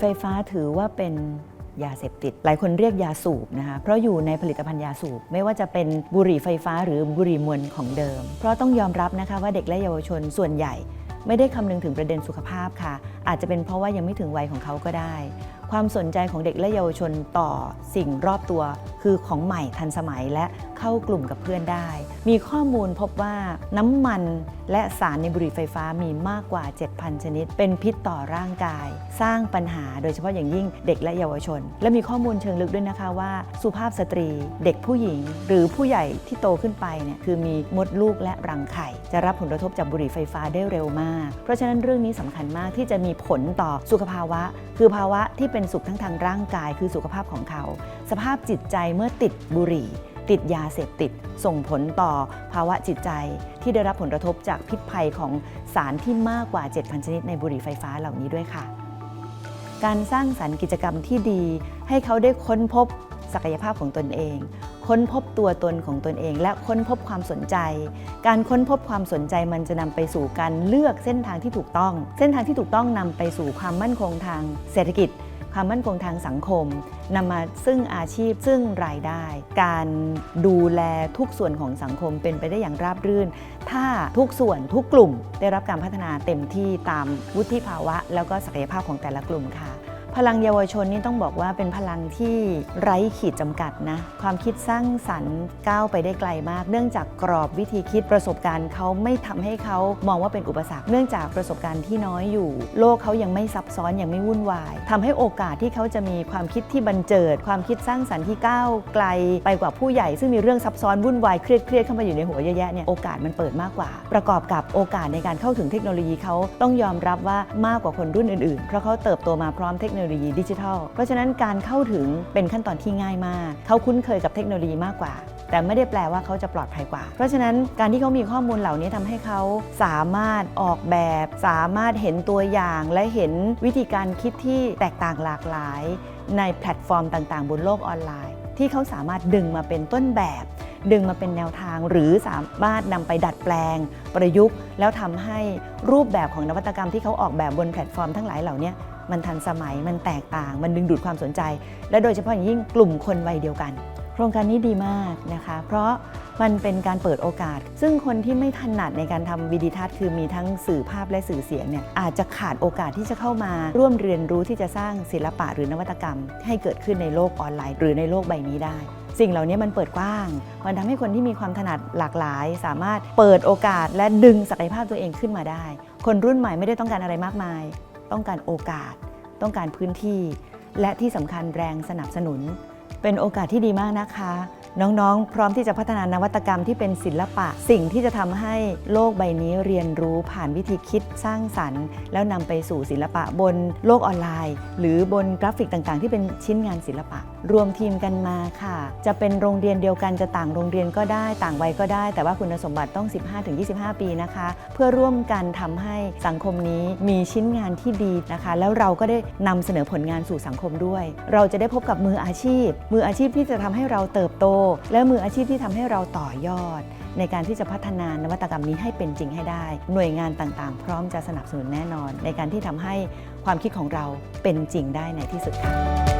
ไฟฟ้าถือว่าเป็นยาเสพติด หลายคนเรียกยาสูบนะคะเพราะอยู่ในผลิตภัณฑ์ยาสูบ ไม่ว่าจะเป็นบุหรี่ไฟฟ้าหรือบุหรี่มวลของเดิม เพราะต้องยอมรับนะคะว่าเด็กและเยาวชนส่วนใหญ่ ไม่ได้คำนึงถึงประเด็นสุขภาพค่ะ อาจจะเป็นเพราะว่ายังไม่ถึงวัยของเขาก็ได้ ความสนใจของเด็กและเยาวชนต่อสิ่งรอบตัว คือของใหม่ทันสมัยและเข้ากลุ่มกับเพื่อนได้ มีข้อมูลพบว่าน้ำมันและสารในบุหรี่ไฟฟ้ามีมากกว่า 7,000 ชนิด เป็นพิษต่อร่างกาย สร้างปัญหาโดยเฉพาะอย่างยิ่งเด็กและเยาวชน และมีข้อมูลเชิงลึกด้วยนะคะว่า สุภาพสตรี เด็กผู้หญิง หรือผู้ใหญ่ที่โตขึ้นไปเนี่ยคือมีมดลูกและรังไข่ จะรับผลกระทบจากบุหรี่ไฟฟ้าได้เร็วมาก เพราะฉะนั้นเรื่องนี้สำคัญมากที่จะมีผลต่อสุขภาวะ คือภาวะที่เป็นสุขทั้งทางร่างกายคือสุขภาพของเขา สภาพจิตใจเมื่อติดบุหรี่ ติดยาเสพติด ส่งผลต่อภาวะจิตใจที่ได้รับผลกระทบจากพิษภัยของสารที่มากกว่า 7,000 ชนิดในบุหรี่ไฟฟ้าเหล่านี้ด้วยค่ะ การสร้างสรรค์กิจกรรมที่ดี ให้เขาได้ค้นพบศักยภาพของตนเอง ค้นพบตัวตนของตนเอง และค้นพบความสนใจ การค้นพบความสนใจมันจะนำไปสู่การเลือกเส้นทางที่ถูกต้อง เส้นทางที่ถูกต้องนำไปสู่ความมั่นคงทางเศรษฐกิจ ความมั่นคงทางสังคมนำมาซึ่งอาชีพซึ่งรายได้ การดูแลทุกส่วนของสังคมเป็นไปได้อย่างราบรื่น ถ้าทุกส่วนทุกกลุ่มได้รับการพัฒนาเต็มที่ตามวุฒิภาวะ แล้วก็ศักยภาพของแต่ละกลุ่มค่ะ พลังเยาวชนนี่ต้องบอกว่าเป็นพลังที่ไร้ขีดจำกัดนะความคิดสร้างสรรค์ก้าวไปได้ไกลมาก เนื่องจากกรอบวิธีคิดประสบการณ์เขาไม่ทำให้เขามองว่าเป็นอุปสรรค เนื่องจากประสบการณ์ที่น้อยอยู่ โลกเขายังไม่ซับซ้อนยังไม่วุ่นวายทำให้โอกาสที่เขาจะมีความคิดที่บันเจิด ความคิดสร้างสรรค์ที่ก้าวไกลไปกว่าผู้ใหญ่ ซึ่งมีเรื่องซับซ้อนวุ่นวายเครียดๆเข้ามาอยู่ในหัวเยอะแยะเนี่ยโอกาสมันเปิดมากกว่า ประกอบกับโอกาสในการเข้าถึงเทคโนโลยีเขาต้องยอมรับว่ามากกว่าคนรุ่นอื่นๆ เพราะเขาเติบโตมาพร้อมเทคโนโลยีโลยีดิจิทัล เพราะฉะนั้นการเข้าถึงเป็นขั้นตอนที่ง่ายมาก เขาคุ้นเคยกับเทคโนโลยีมากกว่า แต่ไม่ได้แปลว่าเขาจะปลอดภัยกว่า เพราะฉะนั้นการที่เขามีข้อมูลเหล่านี้ทำให้เขาสามารถออกแบบ สามารถเห็นตัวอย่างและเห็นวิธีการคิดที่แตกต่างหลากหลาย ในแพลตฟอร์มต่างๆ บนโลกออนไลน์ ที่เขาสามารถดึงมาเป็นต้นแบบดึงมาเป็นแนวทางหรือสามารถนำไปดัดแปลง ประยุกต์ แล้วทำให้รูปแบบของนวัตกรรมที่เขาออกแบบบนแพลตฟอร์มทั้งหลายเหล่านี้ มันทันสมัยมันแตกต่าง มันดึงดูดความสนใจ และโดยเฉพาะอย่างยิ่งกลุ่มคนวัยเดียวกัน โครงการนี้ดีมากนะคะ เพราะมันเป็นการเปิดโอกาส ซึ่งคนที่ไม่ถนัดในการทำวิดีทัศน์คือมีทั้งสื่อภาพและสื่อเสียงเนี่ยอาจจะขาดโอกาสที่จะเข้ามาร่วมเรียนรู้ที่จะสร้างศิลปะหรือนวัตกรรม ให้เกิดขึ้นในโลกออนไลน์ หรือในโลกใบนี้ได้ สิ่งเหล่านี้มันเปิดกว้าง มันทำให้คนที่มีความถนัดหลากหลาย สามารถเปิดโอกาสและดึงศักยภาพตัวเองขึ้นมาได้ คนรุ่นใหม่ไม่ได้ต้องการอะไรมากมาย ต้องการโอกาส ต้องการพื้นที่ และที่สำคัญแรงสนับสนุน เป็นโอกาสที่ดีมากนะคะ น้องๆ พร้อมที่จะพัฒนานวัตกรรมที่เป็นศิลปะ สิ่งที่จะทำให้โลกใบนี้เรียนรู้ผ่านวิธีคิดสร้างสรรค์ แล้วนำไปสู่ศิลปะบนโลกออนไลน์ หรือบนกราฟิกต่างๆ ที่เป็นชิ้นงานศิลปะ รวมทีมกันมาค่ะ จะเป็นโรงเรียนเดียวกันจะต่างโรงเรียนก็ได้ต่างวัยก็ได้ แต่ว่าคุณสมบัติต้อง 15-25 ปีนะคะ เพื่อร่วมกันทำให้สังคมนี้มีชิ้นงานที่ดีนะคะ แล้วเราก็ได้นำเสนอผลงานสู่สังคมด้วย เราจะได้พบกับมืออาชีพมืออาชีพที่จะทำให้เราเติบโต และมืออาชีพที่ทำให้เราต่อยอด ในการที่จะพัฒนานวัตกรรมนี้ให้เป็นจริงให้ได้ หน่วยงานต่างๆ พร้อมจะสนับสนุนแน่นอน ในการที่ทำให้ความคิดของเราเป็นจริงได้ในที่สุดค่ะ